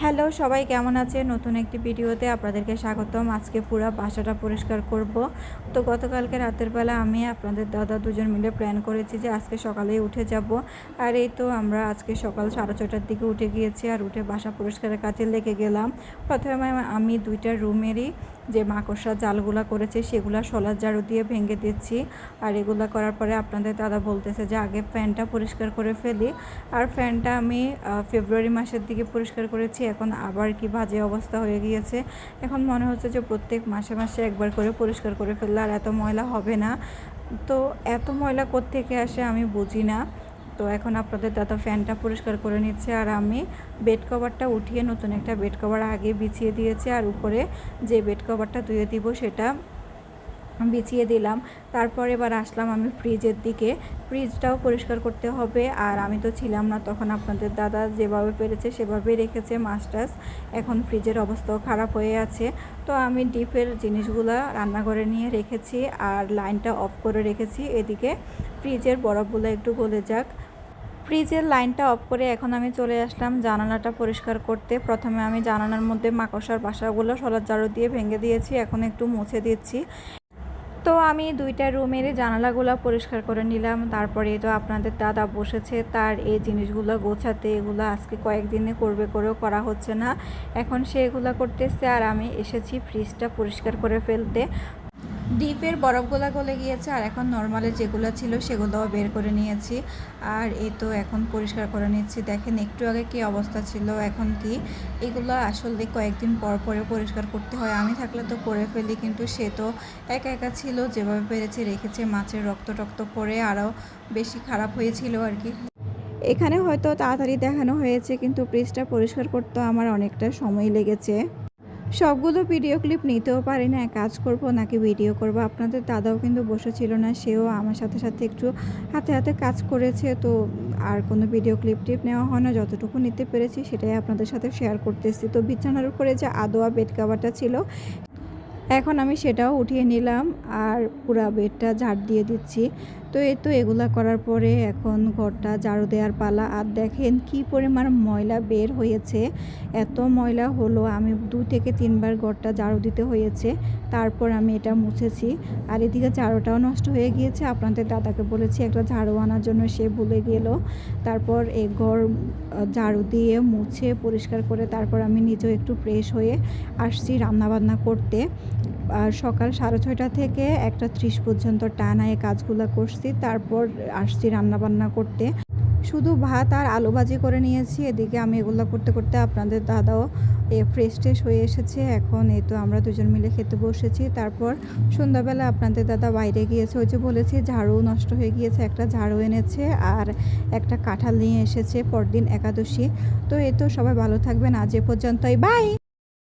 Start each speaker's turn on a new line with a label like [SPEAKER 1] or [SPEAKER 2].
[SPEAKER 1] Hello, সবাই কেমন আছে নতুন একটি ভিডিওতে আপনাদেরকে স্বাগতম। আজকে পুরো বাসাটা পরিষ্কার করব। তো গতকালকে রাতের বেলা আমি আপনাদের দাদা দুজন মিলে প্ল্যান করেছি যে আজকে সকালেই উঠে যাব। আর এই তো আমরা আজকে সকাল সাড়ে ছটার দিকে উঠে গিয়েছি আর উঠে বাসা পরিষ্কারের কাছে লেগে গেলাম। প্রথমে আমি দুইটা রুমেরই যে মাকড়সা জালগুলা করেছে সেগুলা সোলার ঝাড়ু দিয়ে ভেঙে দিচ্ছি। আর এগুলা করার পরে আপনাদের দাদা বলতেছে যে আগে ফ্যানটা পরিষ্কার করে ফেলি। আর ফ্যানটা আমি ফেব্রুয়ারি মাসের দিকে পরিষ্কার করেছি, এখন আবার কি বাজে অবস্থা হয়ে গিয়েছে। এখন মনে হচ্ছে যে প্রত্যেক মাসে মাসে একবার করে পরিষ্কার করে ফেললে আর এত ময়লা হবে না। তো এত ময়লা কোত্থেকে আসে আমি বুঝি না। তো এখন আপনাদের দাদা ফ্যানটা পরিষ্কার করে নিচ্ছে আর আমি বেড কভারটা উঠিয়ে নতুন একটা বেড কভার আগে বিছিয়ে দিয়েছি আর উপরে যে বেড কভারটা ধুয়ে দিব সেটা বিছিয়ে দিলাম। তারপর এবার আসলাম আমি ফ্রিজের দিকে। ফ্রিজটাও পরিষ্কার করতে হবে আর আমি তো ছিলাম না, তখন আপনাদের দাদা যেভাবে পেরেছে সেভাবেই রেখেছে মাছটাস এখন ফ্রিজের অবস্থাও খারাপ হয়ে আছে। তো আমি ডিপের জিনিসগুলো রান্নাঘরে নিয়ে রেখেছি আর লাইনটা অফ করে রেখেছি। এদিকে ফ্রিজের বরফগুলো একটু গলে যাক। ফ্রিজের লাইনটা অফ করে এখন আমি চলে আসলাম জানালাটা পরিষ্কার করতে। প্রথমে আমি জানালার মধ্যে মাকড়সার বাসাগুলো সলার জারু দিয়ে ভেঙে দিয়েছি, এখন একটু মুছে দিচ্ছি। তো আমি দুইটা রুমের জানালাগুলো পরিষ্কার করে নিলাম, তারপরে তো আপনাদের দাদা বসেছে, তার এই জিনিসগুলো গোছাতে, এগুলো আজকে কয়েকদিনে করবে করেও করা হচ্ছে না। এখন সে এগুলো করতেছে আর আমি এসেছি ফ্রিজটা পরিষ্কার করে ফেলতে। ডিপের বরফগুলো গলে গিয়েছে, আর এখন নর্মালে যেগুলো ছিল সেগুলোও বের করে নিয়েছি। আর এই তো এখন পরিষ্কার করে নিচ্ছি। দেখেন একটু আগে কি অবস্থা ছিল, এখন কি? এগুলো আসলে কয়েকদিন পর পরে পরিষ্কার করতে হয়। আমি থাকলে তো করে ফেলি, কিন্তু সে তো একা একা ছিল, যেভাবে পেরেছে রেখেছে মাছের রক্ত টক্ত পরে আরও বেশি খারাপ হয়েছিল আর কি। এখানে হয়তো তাড়াতাড়ি দেখানো হয়েছে, কিন্তু ফ্রিজটা পরিষ্কার করতে আমার অনেকটা সময় লেগেছে। সবগুলো ভিডিও ক্লিপ নিতেও পারি না কাজ করব, নাকি ভিডিও করব? আপনাদের দাদাও কিন্তু বসেছিল না, সেও আমার সাথে সাথে একটু হাতে হাতে কাজ করেছে, তো আর কোনো ভিডিও ক্লিপ টিপ নেওয়া হয় না, যতটুকু নিতে পেরেছি সেটাই আপনাদের সাথে শেয়ার করতেছি। তো বিছানার উপরে যে আদোয়া বেড কাভারটা ছিল, এখন আমি সেটাও উঠিয়ে নিলাম, আর পুরা বেডটা ঝাড় দিয়ে দিচ্ছি। তো এই তো এগুলা করার পরে এখন ঘরটা ঝাড়ু দেওয়ার পালা। আর দেখেন কি পরিমাণ ময়লা বের হয়েছে। এত ময়লা হলো, আমি দু থেকে তিনবার ঘরটা ঝাড়ু দিতে হয়েছে। তারপর আমি এটা মুছেছি। আর এদিকে ঝাড়ুটাও নষ্ট হয়ে গিয়েছে। আপনাদের দাদাকে বলেছি একটা ঝাড়ু আনার জন্য, সে ভুলে গেল। তারপর এ ঘর ঝাড়ু দিয়ে মুছে পরিষ্কার করে তারপর আমি নিজেও একটু ফ্রেশ হয়ে আসছি রান্নাবান্না করতে। সকাল সাড়ে ছয়টা থেকে একটা ত্রিশ পর্যন্ত টানা এই কাজগুলো করছি, তারপর আসছি রান্নাবান্না করতে। শুধু ভাত আর আলু ভাজি করে নিয়েছি, এদিকে আমি এগুলো করতে করতে আপনাদের দাদাও এ ফ্রেশ ট্রেশ হয়ে এসেছে। এখন এই তো আমরা দুজন মিলে খেতে বসেছি, তারপর সন্ধ্যাবেলা আপনাদের দাদা বাইরে গিয়েছে। ওই যে বলেছি, ঝাড়ু নষ্ট হয়ে গিয়েছে, একটা ঝাড়ু এনেছে আর একটা কাঁঠাল নিয়ে এসেছে, পরদিন একাদশী। তো এই তো সবাই ভালো থাকবেন, আজ এ পর্যন্তই বাই